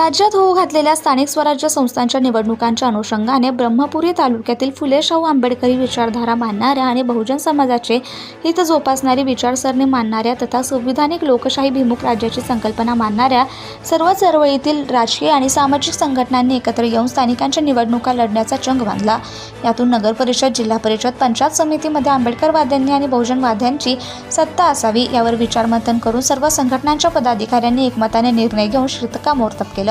राज्यात होऊ घातलेल्या स्थानिक स्वराज्य संस्थांच्या निवडणुकांच्या अनुषंगाने ब्रह्मपुरी तालुक्यातील फुले शाहू आंबेडकरी विचारधारा मानणाऱ्या आणि बहुजन समाजाचे हित जोपासणारी विचारसरणी मानणाऱ्या तथा संविधानिक लोकशाही भिमुख राज्याची संकल्पना मानणाऱ्या सर्व चळवळीतील राजकीय आणि सामाजिक संघटनांनी एकत्र येऊन स्थानिकांच्या निवडणुका लढण्याचा चंग बांधला. यातून नगर परिषद जिल्हा परिषद पंचायत समितीमध्ये आंबेडकरवाद्यांनी आणि बहुजनवाद्यांची सत्ता असावी यावर विचारमंथन करून सर्व संघटनांच्या पदाधिकाऱ्यांनी एकमताने निर्णय घेऊन शिस्तकामोर्तब केलं.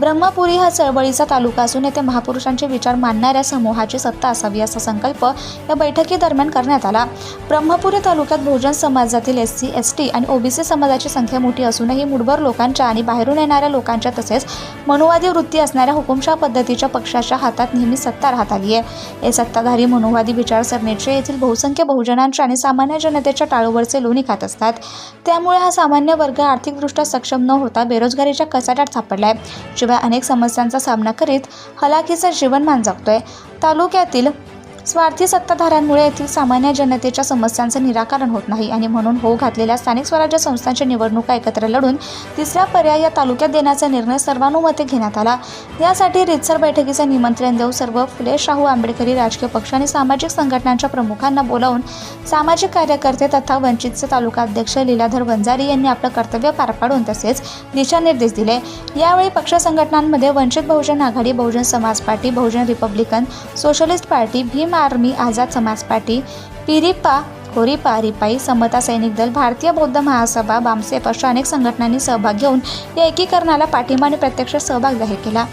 ब्रह्मपुरी हा चळवळीचा तालुका असून येथे महापुरुषांचे विचार मानणाऱ्या समूहाची सत्ता असावी असा संकल्प या बैठकीदरम्यान करण्यात आला. ब्रह्मपुरी तालुक्यात बहुजन समाजातील एस सी एस टी आणि ओबीसी समाजाची संख्या मोठी असूनही मुठभर लोकांच्या आणि बाहेरून येणाऱ्या लोकांच्या तसेच मनुवादी वृत्ती असणाऱ्या हुकुमशाह पद्धतीच्या पक्षाच्या हातात नेहमी सत्ता राहत आली आहे. हे सत्ताधारी मनुवादी विचारसरणीचे येथील बहुसंख्य बहुजनांच्या आणि सामान्य जनतेच्या टाळूवरचे लोणी खात असतात. त्यामुळे हा सामान्य वर्ग आर्थिकदृष्ट्या सक्षम न होता बेरोजगारीच्या कचाट्यात सापडलाय शिवाय अनेक समस्यांचा सामना करीत हलाखीचं जीवनमान जगतोय तालुक्यातील स्वार्थी सत्ताधाऱ्यांमुळे येथील सामान्य जनतेच्या समस्यांचं निराकरण होत नाही आणि म्हणून होऊ घातलेल्या स्थानिक स्वराज्य संस्थांच्या निवडणुका एकत्र लढून तिसरा पर्याय या तालुक्यात देण्याचा निर्णय सर्वानुमते घेण्यात आला. यासाठी रितसर बैठकीचं निमंत्रण देऊन सर्व फुले शाहू आंबेडकरी राजकीय पक्ष आणि सामाजिक संघटनांच्या प्रमुखांना बोलावून सामाजिक कार्यकर्ते तथा वंचितचे तालुका अध्यक्ष लीलाधर वंजारी यांनी आपलं कर्तव्य पार पाडून तसेच दिशानिर्देश दिले. यावेळी पक्ष संघटनांमध्ये वंचित Bahujan Aghadi Bahujan Samaj Party Bahujan Republican Socialist Party Bhim Army Azad Samaj Party Piripa होरिपा RPI समता सैनिक दल भारतीय बौद्ध महासभा बामसेफ अशा अनेक संघटनांनी सहभाग घेऊन या एकीकरणाला पाठिंबा आणि प्रत्यक्ष सहभाग जाहीर केला.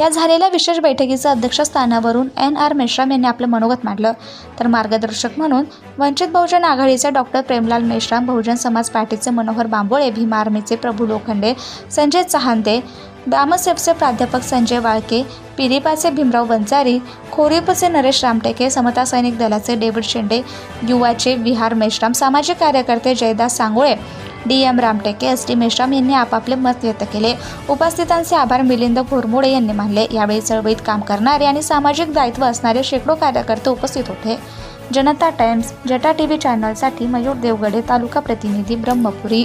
या झालेल्या विशेष बैठकीचं अध्यक्षस्थानावरून एन आर मेश्राम यांनी आपलं मनोगत मांडलं. तर मार्गदर्शक म्हणून वंचित बहुजन आघाडीचे डॉक्टर प्रेमलाल मेश्राम बहुजन समाज पार्टीचे मनोहर बांबोळे भीम आर्मीचे प्रभू लोखंडे संजय चहांदे बामसेफचे प्राध्यापक संजय वाळके पिरिपाचे भीमराव बंजारी खोरीपचे नरेश रामटेके समता सैनिक दलाचे डेव्हिड शेंडे युवाचे विहार मेश्राम सामाजिक कार्यकर्ते Jaydas Sangole D M Ramteke S T Meshram यांनी आपापले मत व्यक्त केले. उपस्थितांचे आभार मिलिंद घोरमोडे यांनी मानले. यावेळी चळवळीत काम करणारे आणि सामाजिक दायित्व असणारे शेकडो कार्यकर्ते उपस्थित होते. जनता टाइम्स जटा टी व्ही चॅनलसाठी मयूर देवगडे तालुका प्रतिनिधी Brahmapuri.